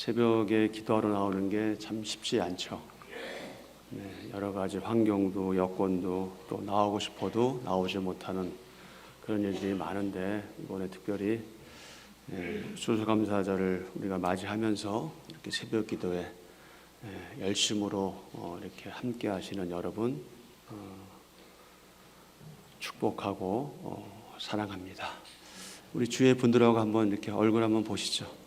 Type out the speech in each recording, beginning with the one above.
새벽에 기도하러 나오는 게 참 쉽지 않죠. 네, 여러 가지 환경도 여건도 또 나오고 싶어도 나오지 못하는 그런 일들이 많은데 이번에 특별히 예, 수수감사절을 우리가 맞이하면서 이렇게 새벽 기도에 예, 열심으로 어, 이렇게 함께 하시는 여러분 어, 축복하고 어, 사랑합니다. 우리 주위의 분들하고 한번 이렇게 얼굴 한번 보시죠.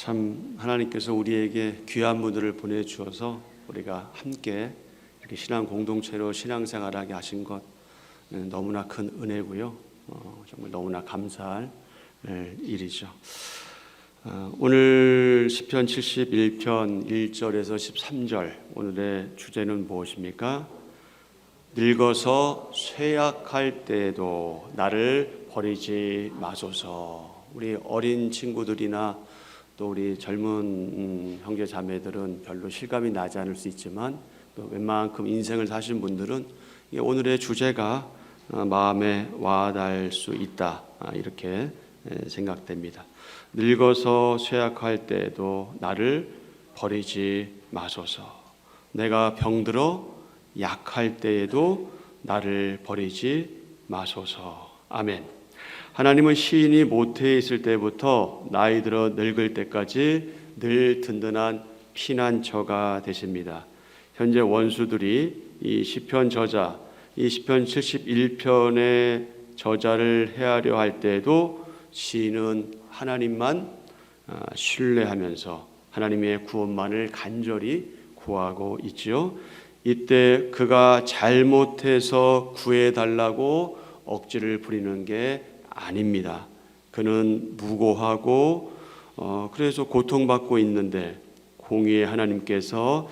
참 하나님께서 우리에게 귀한 분들을 보내 주어서 우리가 함께 이렇게 신앙 공동체로 신앙생활하게 하신 것 예, 너무나 큰 은혜고요. 어, 정말 너무나 감사할 예, 일이죠. 어, 오늘 시편 71편 1절에서 13절 오늘의 주제는 무엇입니까? 늙어서 쇠약할 때에도 나를 버리지 마소서. 우리 어린 친구들이나 또 우리 젊은 음, 형제 자매들은 별로 실감이 나지 않을 수 있지만 또 웬만큼 인생을 사신 분들은 이 오늘의 주제가 어, 마음에 와닿을 수 있다 아, 이렇게 에, 생각됩니다. 늙어서 쇠약할 때에도 나를 버리지 마소서. 내가 병들어 약할 때에도 나를 버리지 마소서. 아멘. 하나님은 시인이 모태에 있을 때부터 나이 들어 늙을 때까지 늘 든든한 피난처가 되십니다. 현재 원수들이 이 시편 저자, 이 시편 71편의 저자를 해하려 할 때에도 시인은 하나님만 아, 신뢰하면서 하나님의 구원만을 간절히 구하고 있지요. 이때 그가 잘못해서 구해 달라고 억지를 부리는 게 아닙니다. 그는 무고하고 어, 그래서 고통받고 있는데 공의의 하나님께서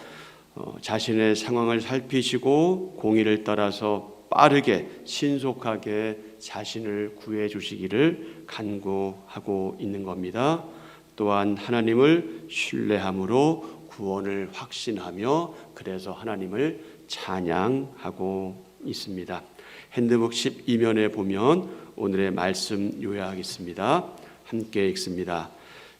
어, 자신의 상황을 살피시고 공의를 따라서 빠르게 신속하게 자신을 구해 주시기를 간구하고 있는 겁니다. 또한 하나님을 신뢰함으로 구원을 확신하며 그래서 하나님을 찬양하고 있습니다. 핸드북 12면에 보면 오늘의 말씀 요약하겠습니다. 함께 읽습니다.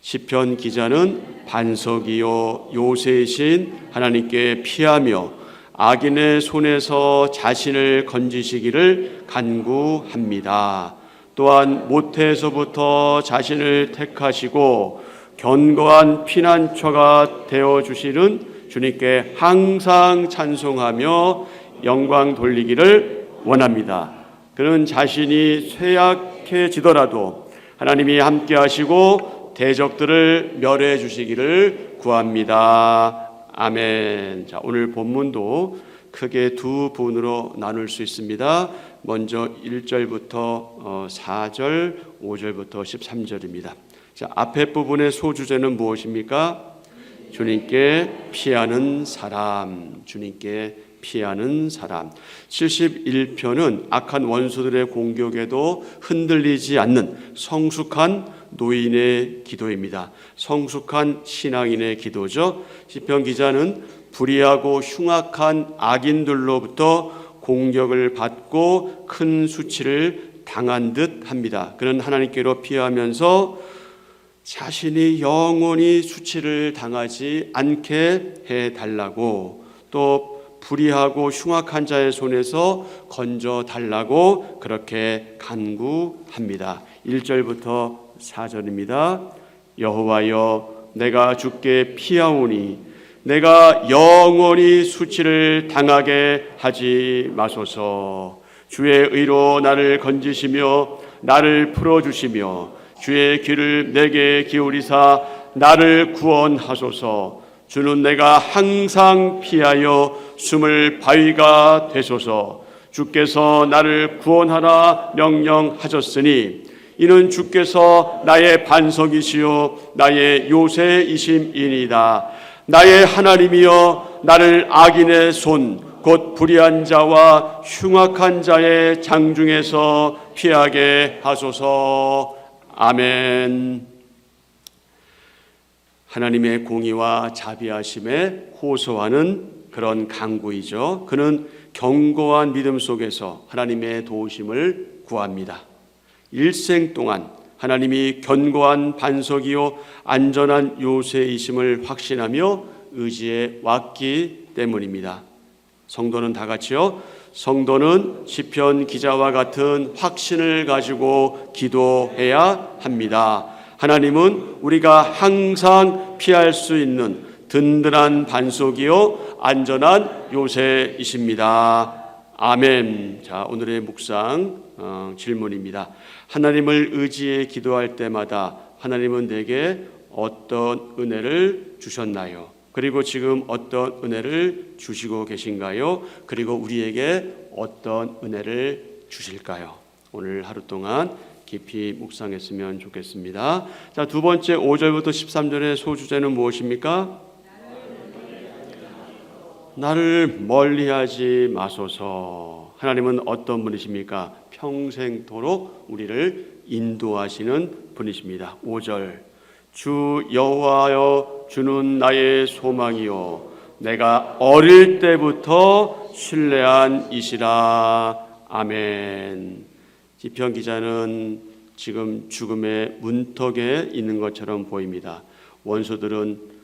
시편 기자는 반석이요 요새신 하나님께 피하며 악인의 손에서 자신을 건지시기를 간구합니다. 또한 모태에서부터 자신을 택하시고 견고한 피난처가 되어 주시는 주님께 항상 찬송하며 영광 돌리기를 원합니다. 그는 자신이 쇠약해지더라도 하나님이 함께 하시고 대적들을 멸해 주시기를 구합니다. 아멘. 자, 오늘 본문도 크게 두 부분으로 나눌 수 있습니다. 먼저 1절부터 4절, 5절부터 13절입니다. 자, 앞에 부분의 소주제는 무엇입니까? 주님께 피하는 사람, 주님께 피하는 사람. 71편은 악한 원수들의 공격에도 흔들리지 않는 성숙한 노인의 기도입니다. 성숙한 신앙인의 기도죠. 시편 기자는 불의하고 흉악한 악인들로부터 공격을 받고 큰 수치를 당한 듯 합니다. 그는 하나님께로 피하면서 자신이 영원히 수치를 당하지 않게 해 달라고 또 불의하고 흉악한 자의 손에서 건져 달라고 그렇게 간구합니다. 1절부터 4절입니다. 여호와여 내가 주께 피하오니 내가 영원히 수치를 당하게 하지 마소서. 주의 의로 나를 건지시며 나를 풀어 주시며 주의 귀를 내게 기울이사 나를 구원하소서. 주는 내가 항상 피하여 숨을 바위가 되소서. 주께서 나를 구원하라 명령하셨으니 이는 주께서 나의 반석이시요 나의 요새이심이니이다. 나의 하나님이여 나를 악인의 손 곧 불의한 자와 흉악한 자의 장중에서 피하게 하소서. 아멘. 하나님의 공의와 자비하심에 호소하는 그런 강구이죠. 그는 견고한 믿음 속에서 하나님의 도우심을 구합니다. 일생 동안 하나님이 견고한 반석이요 안전한 요새이심을 확신하며 의지해 왔기 때문입니다. 성도는 다 같이요. 성도는 시편 기자와 같은 확신을 가지고 기도해야 합니다. 하나님은 우리가 항상 피할 수 있는 든든한 반석이요 안전한 요새이십니다. 아멘. 자, 오늘의 묵상 어, 질문입니다. 하나님을 의지해 기도할 때마다 하나님은 내게 어떤 은혜를 주셨나요? 그리고 지금 어떤 은혜를 주시고 계신가요? 그리고 우리에게 어떤 은혜를 주실까요? 오늘 하루 동안 깊이 묵상했으면 좋겠습니다. 자, 두 번째 5절부터 13절의 소주제는 무엇입니까? 나를 멀리하지 마소서. 하나님은 어떤 분이십니까? 평생토록 우리를 인도하시는 분이십니다. 5절 주 여호와여 주는 나의 소망이요 내가 어릴 때부터 신뢰한 이시라 아멘. 시편 기자는 지금 죽음의 문턱에 있는 것처럼 보입니다. 원수들은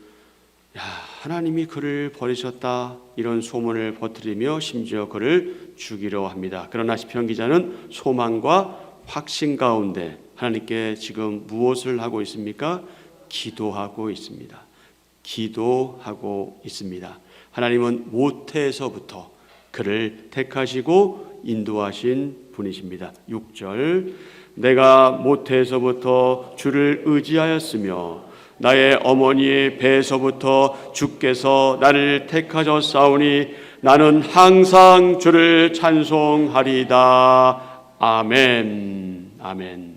야, 하나님이 그를 버리셨다 이런 소문을 퍼뜨리며 심지어 그를 죽이려 합니다. 그러나 시편 기자는 소망과 확신 가운데 하나님께 지금 무엇을 하고 있습니까? 기도하고 있습니다. 기도하고 있습니다. 하나님은 모태에서부터 그를 택하시고 인도하신 분이십니다. 6절 내가 모태에서부터 주를 의지하였으며 나의 어머니의 배에서부터 주께서 나를 택하셨사오니 나는 항상 주를 찬송하리다. 아멘. 아멘.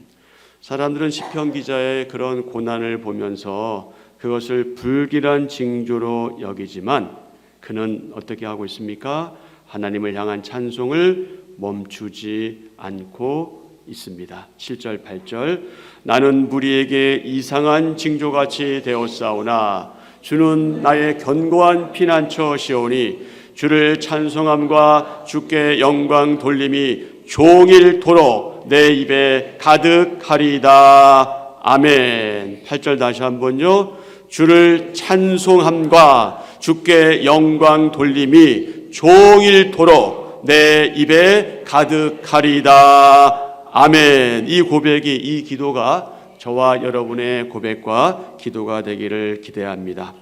사람들은 시편 기자의 그런 고난을 보면서 그것을 불길한 징조로 여기지만 그는 어떻게 하고 있습니까? 하나님을 향한 찬송을 멈추지 않고 있습니다. 7절 8절 나는 무리에게 이상한 징조같이 되었사오나 주는 나의 견고한 피난처시오니 주를 찬송함과 주께 영광 돌림이 종일토록 내 입에 가득하리다. 아멘. 8절 다시 한번요. 주를 찬송함과 주께 영광 돌림이 종일토록 내 입에 가득하리다. 아멘. 이 고백이 이 기도가 저와 여러분의 고백과 기도가 되기를 기대합니다.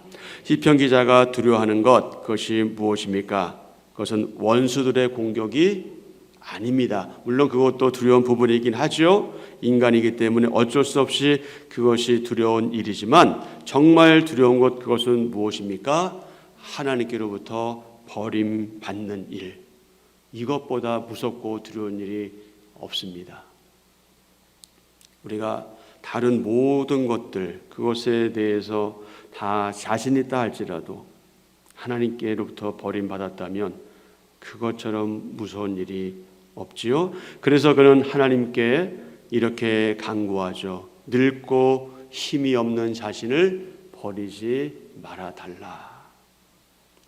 시편 기자가 두려워하는 것 그것이 무엇입니까? 그것은 원수들의 공격이 아닙니다. 물론 그것도 두려운 부분이긴 하죠. 인간이기 때문에 어쩔 수 없이 그것이 두려운 일이지만 정말 두려운 것 그것은 무엇입니까? 하나님께로부터 버림받는 일. 이것보다 무섭고 두려운 일이 없습니다. 우리가 다른 모든 것들 그것에 대해서 다 자신 있다 할지라도 하나님께로부터 버림받았다면 그것처럼 무서운 일이 없지요. 그래서 그는 하나님께 이렇게 간구하죠. 늙고 힘이 없는 자신을 버리지 말아 달라.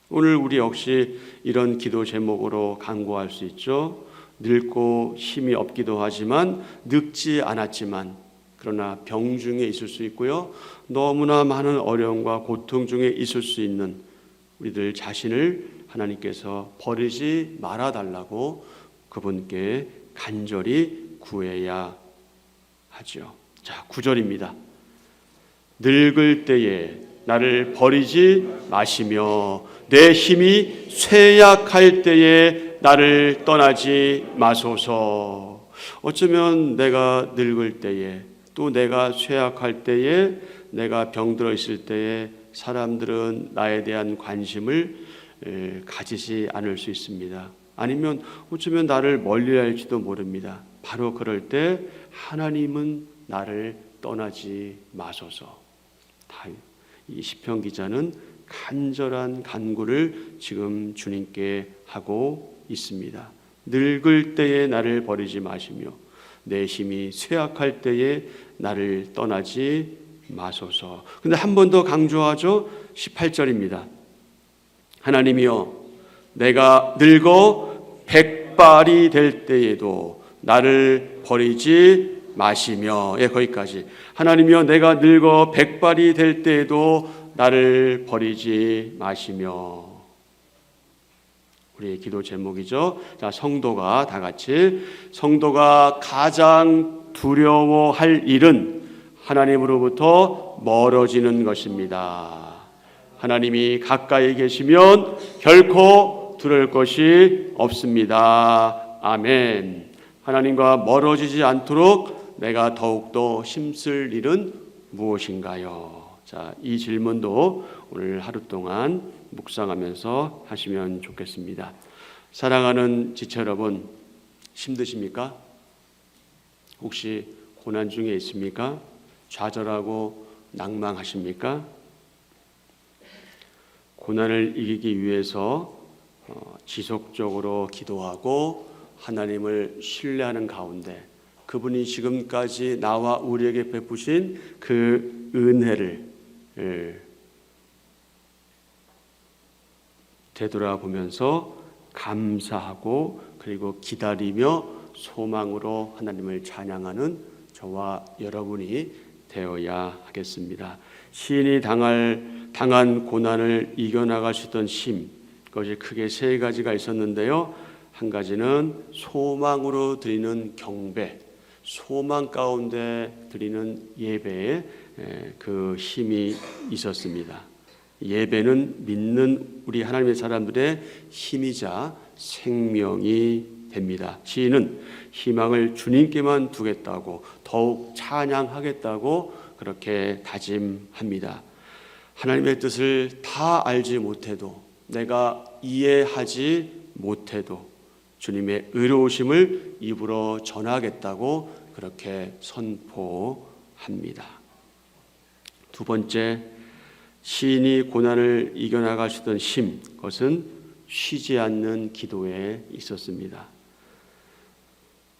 오늘 우리 역시 이런 기도 제목으로 간구할 수 있죠. 늙고 힘이 없기도 하지만 늙지 않았지만 그러나 병 중에 있을 수 있고요. 너무나 많은 어려움과 고통 중에 있을 수 있는 우리들 자신을 하나님께서 버리지 말아 달라고 그분께 간절히 구해야 하죠. 자, 9절입니다. 늙을 때에 나를 버리지 마시며 내 힘이 쇠약할 때에 나를 떠나지 마소서. 어쩌면 내가 늙을 때에 또 내가 쇠약할 때에 내가 병들어 있을 때에 사람들은 나에 대한 관심을 가지지 않을 수 있습니다. 아니면 어쩌면 나를 멀리 할지도 모릅니다. 바로 그럴 때 하나님은 나를 떠나지 마소서. 이 시편 기자는 간절한 간구를 지금 주님께 하고 있습니다. 늙을 때에 나를 버리지 마시며 내 힘이 쇠약할 때에 나를 떠나지 마소서. 근데 한 번 더 강조하죠. 18절입니다. 하나님이여 내가 늙어 백발이 될 때에도 나를 버리지 마시며 예 거기까지 하나님이여 내가 늙어 백발이 될 때에도 나를 버리지 마시며 우리의 기도 제목이죠. 자, 성도가 다 같이 성도가 가장 두려워할 일은 하나님으로부터 멀어지는 것입니다. 하나님이 가까이 계시면 결코 두려울 것이 없습니다. 아멘. 하나님과 멀어지지 않도록 내가 더욱더 힘쓸 일은 무엇인가요? 자, 이 질문도 오늘 하루 동안 묵상하면서 하시면 좋겠습니다. 사랑하는 지체 여러분, 힘드십니까? 혹시 고난 중에 있습니까? 좌절하고 낭망하십니까? 고난을 이기기 위해서 어, 지속적으로 기도하고 하나님을 신뢰하는 가운데 그분이 지금까지 나와 우리에게 베푸신 그 은혜를 예, 되돌아보면서 감사하고 그리고 기다리며 소망으로 하나님을 찬양하는 저와 여러분이 되어야 하겠습니다. 시인이 당할 당한 고난을 이겨나가시던 힘 그것이 크게 세 가지가 있었는데요. 한 가지는 소망으로 드리는 경배, 소망 가운데 드리는 예배에 에, 그 힘이 있었습니다. 예배는 믿는 우리 하나님의 사람들의 힘이자 생명이 됩니다. 시인은 희망을 주님께만 두겠다고 더욱 찬양하겠다고 그렇게 다짐합니다. 하나님의 뜻을 다 알지 못해도 내가 이해하지 못해도 주님의 의로우심을 입으로 전하겠다고 그렇게 선포합니다. 두 번째 시인이 고난을 이겨나가시던 힘, 그것은 쉬지 않는 기도에 있었습니다.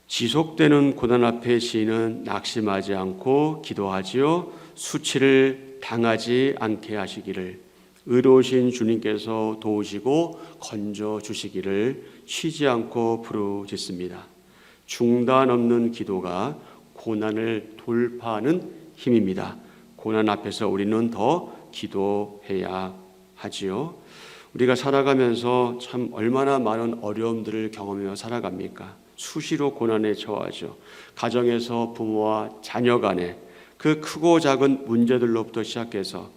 지속되는 고난 앞에 시인은 낙심하지 않고 기도하지요. 수치를 당하지 않게 하시기를 의로우신 주님께서 도우시고 건져 주시기를 쉬지 않고 부르짖습니다. 중단 없는 기도가 고난을 돌파하는 힘입니다. 고난 앞에서 우리는 더 기도해야 하지요. 우리가 살아가면서 참 얼마나 많은 어려움들을 경험하며 살아갑니까? 수시로 고난에 처하죠. 가정에서 부모와 자녀 간에 그 크고 작은 문제들로부터 시작해서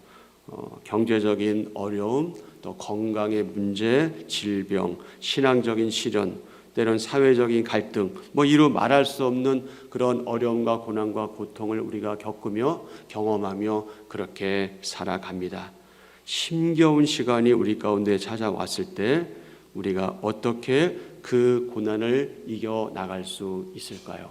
어, 경제적인 어려움, 또 건강의 문제, 질병, 신앙적인 시련, 때론 사회적인 갈등, 뭐 이루 말할 수 없는 그런 어려움과 고난과 고통을 우리가 겪으며 경험하며 그렇게 살아갑니다. 힘겨운 시간이 우리 가운데 찾아왔을 때 우리가 어떻게 그 고난을 이겨 나갈 수 있을까요?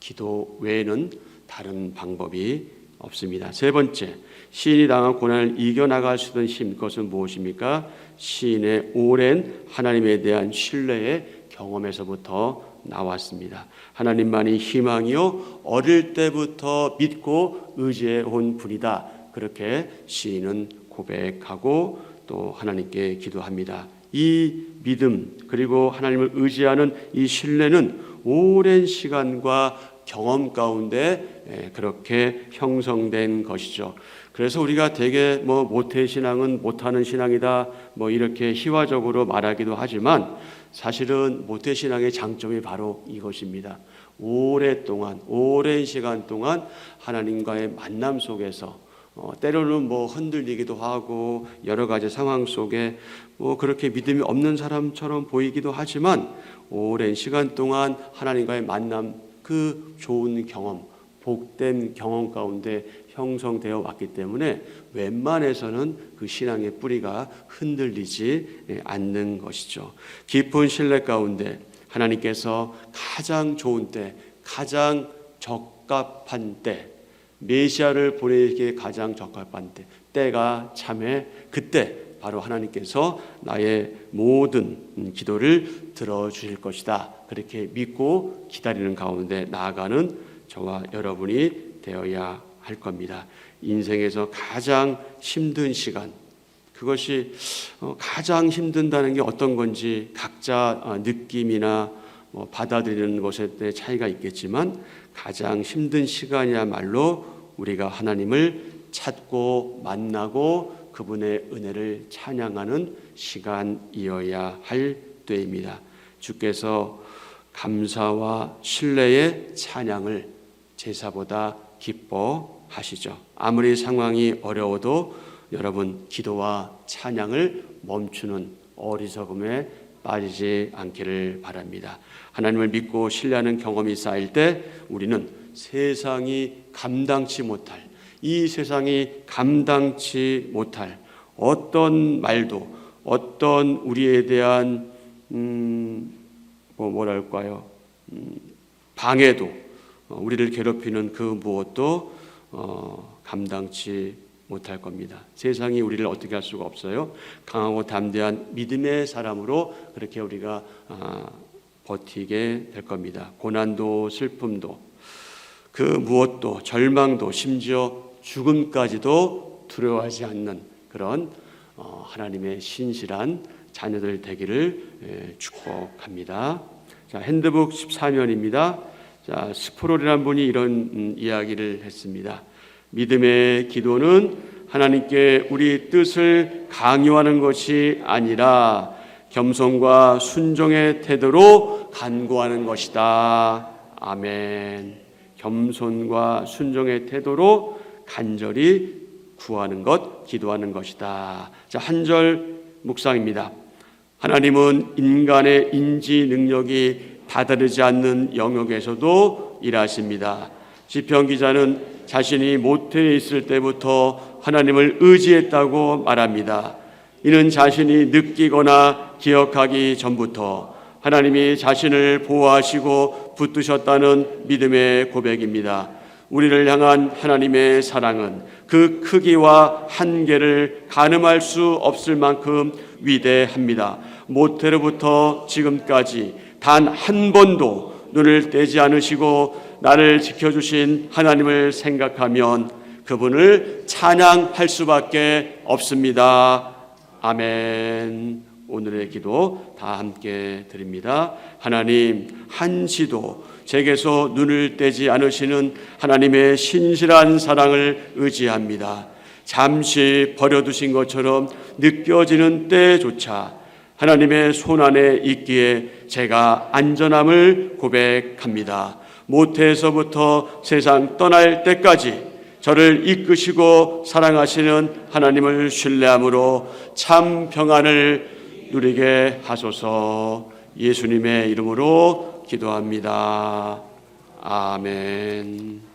기도 외에는 다른 방법이 없습니다. 세 번째, 시인이 당한 고난을 이겨 나갈 수 있는 힘, 그것은 무엇입니까? 시인의 오랜 하나님에 대한 신뢰의 경험에서부터 나왔습니다. 하나님만이 희망이요 어릴 때부터 믿고 의지해 온 분이다. 그렇게 시인은 고백하고 또 하나님께 기도합니다. 이 믿음 그리고 하나님을 의지하는 이 신뢰는 오랜 시간과 경험 가운데 예, 그렇게 형성된 것이죠. 그래서 우리가 되게 뭐 모태 신앙은 못하는 신앙이다 뭐 이렇게 희화적으로 말하기도 하지만 사실은 모태 신앙의 장점이 바로 이것입니다. 오랫동안 오랜 시간 동안 하나님과의 만남 속에서 어, 때로는 뭐 흔들리기도 하고 여러 가지 상황 속에 뭐 그렇게 믿음이 없는 사람처럼 보이기도 하지만 오랜 시간 동안 하나님과의 만남 그 좋은 경험, 복된 경험 가운데 형성되어 왔기 때문에 웬만해서는 그 신앙의 뿌리가 흔들리지 않는 것이죠. 깊은 신뢰 가운데 하나님께서 가장 좋은 때, 가장 적합한 때, 메시아를 보내기에 가장 적합한 때, 때가 참에 그때 바로 하나님께서 나의 모든 기도를 들어주실 것이다. 그렇게 믿고 기다리는 가운데 나아가는 저와 여러분이 되어야 할 겁니다. 인생에서 가장 힘든 시간, 그것이 어, 가장 힘든다는 게 어떤 건지 각자 어, 느낌이나 뭐 받아들이는 것에 대해 차이가 있겠지만 가장 힘든 시간이야말로 우리가 하나님을 찾고 만나고 그분의 은혜를 찬양하는 시간이어야 할 때입니다. 주께서 감사와 신뢰의 찬양을 제사보다 기뻐 하시죠. 아무리 상황이 어려워도 여러분 기도와 찬양을 멈추는 어리석음에 빠지지 않기를 바랍니다. 하나님을 믿고 신뢰하는 경험이 쌓일 때 우리는 세상이 감당치 못할 이 세상이 감당치 못할 어떤 말도 어떤 우리에 대한 음, 뭐 뭐랄까요 음, 방해도 어, 우리를 괴롭히는 그 무엇도 어, 감당치 못할 겁니다. 세상이 우리를 어떻게 할 수가 없어요. 강하고 담대한 믿음의 사람으로 그렇게 우리가 아, 버티게 될 겁니다. 고난도 슬픔도 그 무엇도 절망도 심지어 죽음까지도 두려워하지 않는 그런 어, 하나님의 신실한 자녀들 되기를 예, 축복합니다. 자, 핸드북 14면입니다. 자, 스프롤이라는 분이 이런 음, 이야기를 했습니다. 믿음의 기도는 하나님께 우리 뜻을 강요하는 것이 아니라 겸손과 순종의 태도로 간구하는 것이다. 아멘. 겸손과 순종의 태도로 간절히 구하는 것, 기도하는 것이다. 자, 한 절 묵상입니다. 하나님은 인간의 인지 능력이 다다르지 않는 영역에서도 일하십니다. 시편 기자는 자신이 모태에 있을 때부터 하나님을 의지했다고 말합니다. 이는 자신이 느끼거나 기억하기 전부터 하나님이 자신을 보호하시고 붙드셨다는 믿음의 고백입니다. 우리를 향한 하나님의 사랑은 그 크기와 한계를 가늠할 수 없을 만큼 위대합니다. 모태로부터 지금까지 단 한 번도 눈을 떼지 않으시고 나를 지켜주신 하나님을 생각하면 그분을 찬양할 수밖에 없습니다. 아멘. 오늘의 기도 다 함께 드립니다. 하나님, 한시도 제게서 눈을 떼지 않으시는 하나님의 신실한 사랑을 의지합니다. 잠시 버려두신 것처럼 느껴지는 때조차 하나님의 손 안에 있기에 제가 안전함을 고백합니다. 모태에서부터 세상 떠날 때까지 저를 이끄시고 사랑하시는 하나님을 신뢰함으로 참 평안을 누리게 하소서 예수님의 이름으로 기도합니다. 아멘.